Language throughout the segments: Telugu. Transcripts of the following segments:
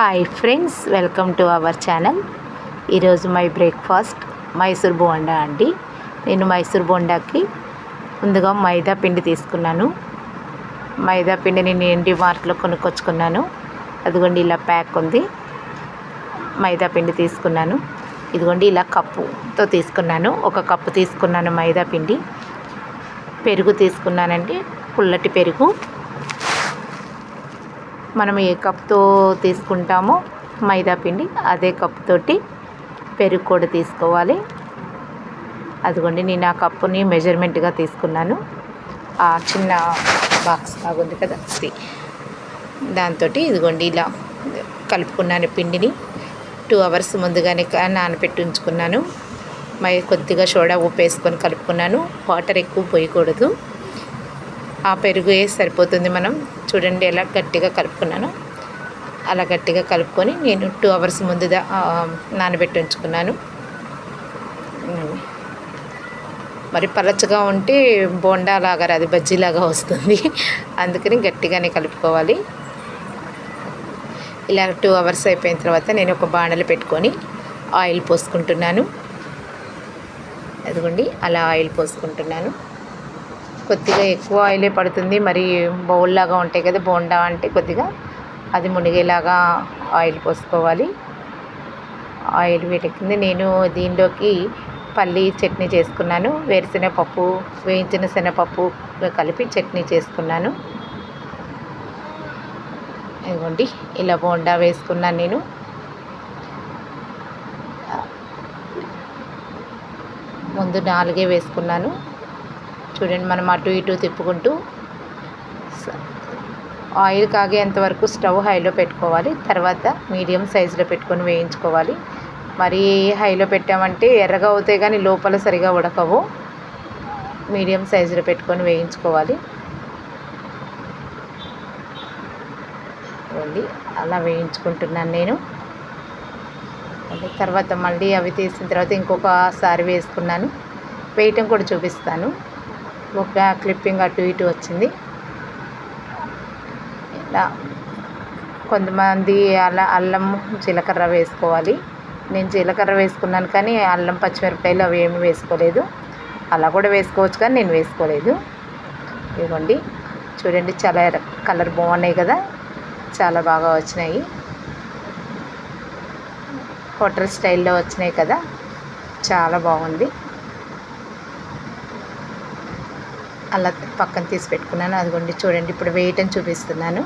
Hi friends welcome to our channel ఈరోజు మై బ్రేక్ఫాస్ట్ మైసూర్ బోండా అండి. నేను మైసూర్ బోండాకి ముందుగా మైదా పిండి తీసుకున్నాను. మైదా పిండిని నేను డిమార్ట్లో కొనుక్కొచ్చుకున్నాను. అదిగోండి ఇలా ప్యాక్ ఉంది. మైదా పిండి తీసుకున్నాను. ఇదిగోండి ఇలా కప్పుతో తీసుకున్నాను. ఒక కప్పు తీసుకున్నాను మైదా పిండి. పెరుగు తీసుకున్నానండి. పుల్లటి పెరుగు. మనం ఏ కప్తో తీసుకుంటామో మైదా పిండి అదే కప్పుతోటి పెరుగు కూడా తీసుకోవాలి. అదిగోండి నేను ఆ కప్పుని మెజర్మెంట్గా తీసుకున్నాను. ఆ చిన్న బాక్స్ బాగుంది కదా అది. దాంతో ఇదిగోండి ఇలా కలుపుకున్నాను పిండిని. టూ అవర్స్ ముందుగానే క- నానబెట్టి ఉంచుకున్నాను. మై కొద్దిగా సోడా ఉప్పు వేసుకొని కలుపుకున్నాను. వాటర్ ఎక్కువ పోయకూడదు. ఆ పెరుగు సరిపోతుంది మనం? చూడండి ఎలా గట్టిగా కలుపుకున్నాను. అలా గట్టిగా కలుపుకొని నేను టూ అవర్స్ ముందు నానబెట్టి ఉంచుకున్నాను. మరి పలచగా ఉంటే బోండా లాగా అది బజ్జీలాగా వస్తుంది. అందుకని గట్టిగానే కలుపుకోవాలి. ఇలా టూ అవర్స్ అయిపోయిన తర్వాత నేను ఒక బాణలు పెట్టుకొని ఆయిల్ పోసుకుంటున్నాను. అదిగోండి అలా ఆయిల్ పోసుకుంటున్నాను. కొద్దిగా ఎక్కువ ఆయిలే పడుతుంది. మరి బౌల్ లాగా ఉంటాయి కదా బోండా అంటే కొద్దిగా అది మునిగేలాగా ఆయిల్ పోసుకోవాలి. ఆయిల్ వేడెక్కింది. నేను దీనిలోకి పల్లి చట్నీ చేసుకున్నాను. వేరుశనగపప్పు వేయించిన శనగపప్పు కలిపి చట్నీ చేసుకున్నాను. ఇదిగోండి ఇలా బోండా వేసుకున్నాను నేను. ముందు నాలుగే వేసుకున్నాను. చూడండి మనం అటు ఇటు తిప్పుకుంటూ ఆయిల్ కాగేంత వరకు స్టవ్ హైలో పెట్టుకోవాలి. తర్వాత మీడియం సైజులో పెట్టుకొని వేయించుకోవాలి. మరి హైలో పెట్టామంటే ఎర్రగా అవుతాయి కానీ లోపల సరిగా ఉడకవు. మీడియం సైజులో పెట్టుకొని వేయించుకోవాలి. ఇదిగోండి అలా వేయించుకుంటున్నాను నేను. తర్వాత మళ్ళీ అవి తీసిన తర్వాత ఇంకొకసారి వేసుకున్నాను. వేయటం కూడా చూపిస్తాను. ఒక క్లిప్పింగ్ అటు ఇటు వచ్చింది. ఇలా కొంతమంది అలా అల్లం జీలకర్ర వేసుకోవాలి. నేను జీలకర్ర వేసుకున్నాను కానీ అల్లం పచ్చిమిరపకాయలు అవి ఏమి వేసుకోలేదు. అలా కూడా వేసుకోవచ్చు కానీ నేను వేసుకోలేదు. ఇదిగోండి. చూడండి చాలా కలర్ బాగున్నాయి కదా. చాలా బాగా వచ్చినాయి. హోటల్ స్టైల్లో వచ్చినాయి కదా. చాలా బాగుంది. అలా పక్కన తీసి పెట్టుకున్నాను. అదిగోండి చూడండి ఇప్పుడు వేయటం చూపిస్తున్నాను.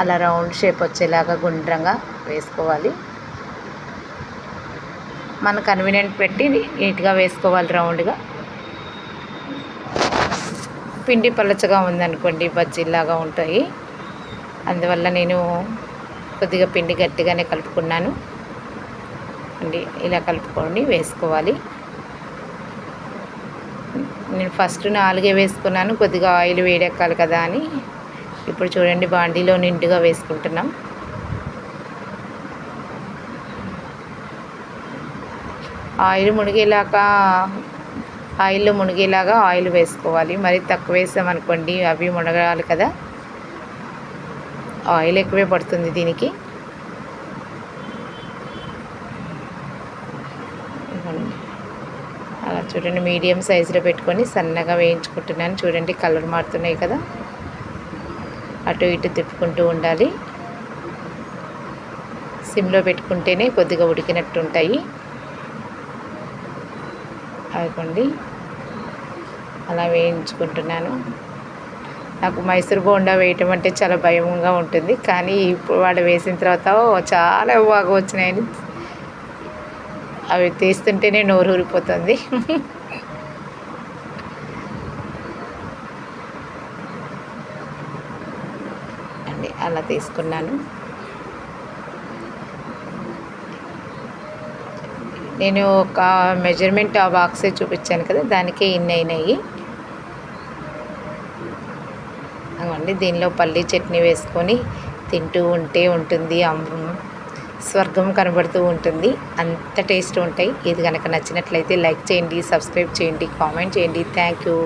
అలా రౌండ్ షేప్ వచ్చేలాగా గుండ్రంగా వేసుకోవాలి. మన కన్వీనియంట్ పెట్టి నీట్గా వేసుకోవాలి రౌండ్గా పిండి పలచగా ఉందనుకోండి బజ్జీలాగా ఉంటాయి. అందువల్ల నేను కొద్దిగా పిండి గట్టిగానే కలుపుకున్నాను. అండి ఇలా కలుపుకొని వేసుకోవాలి. నేను ఫస్ట్ నాలుగే వేసుకున్నాను కొద్దిగా ఆయిల్ వేడెక్కాలి కదా అని. ఇప్పుడు చూడండి బాండీలో నిండుగా వేసుకుంటున్నాం. ఆయిల్ మునిగేలాగా ఆయిల్లో మునిగేలాగా ఆయిల్ వేసుకోవాలి. మరి తక్కువ వేసామనుకోండి అవి మునగాలి కదా. ఆయిల్ ఎక్కువే పడుతుంది దీనికి. ఇవ్వండి అలా చూడండి మీడియం సైజులో పెట్టుకొని సన్నగా వేయించుకుంటున్నాను. చూడండి కలర్ మారుతున్నాయి కదా. అటు ఇటు తిప్పుకుంటూ ఉండాలి. సిమ్లో పెట్టుకుంటేనే కొద్దిగా ఉడికినట్టు ఉంటాయి. అదిగోండి. అలా వేయించుకుంటున్నాను. నాకు మైసూర్ బోండా వేయటం అంటే చాలా భయంగా ఉంటుంది. కానీ ఇప్పుడు వాడు వేసిన తర్వాత చాలా బాగా వచ్చినాయని అవి తీస్తుంటేనే నోరు ఊరిపోతుంది. అండి అలా తీసుకున్నాను. నేను ఒక మెజర్మెంట్ ఆ బాక్సే చూపించాను కదా దానికే ఇన్ని అయినాయి. అవండి దీనిలో పల్లి చట్నీ వేసుకొని తింటూ ఉంటే ఉంటుంది అమ్మ. స్వర్గం కనబడుతూ ఉంటుంది. అంత టేస్ట్ ఉంటాయి. ఇది కనుక నచ్చినట్లయితే లైక్ చేయండి సబ్స్క్రైబ్ చేయండి కామెంట్ చేయండి. Thank you.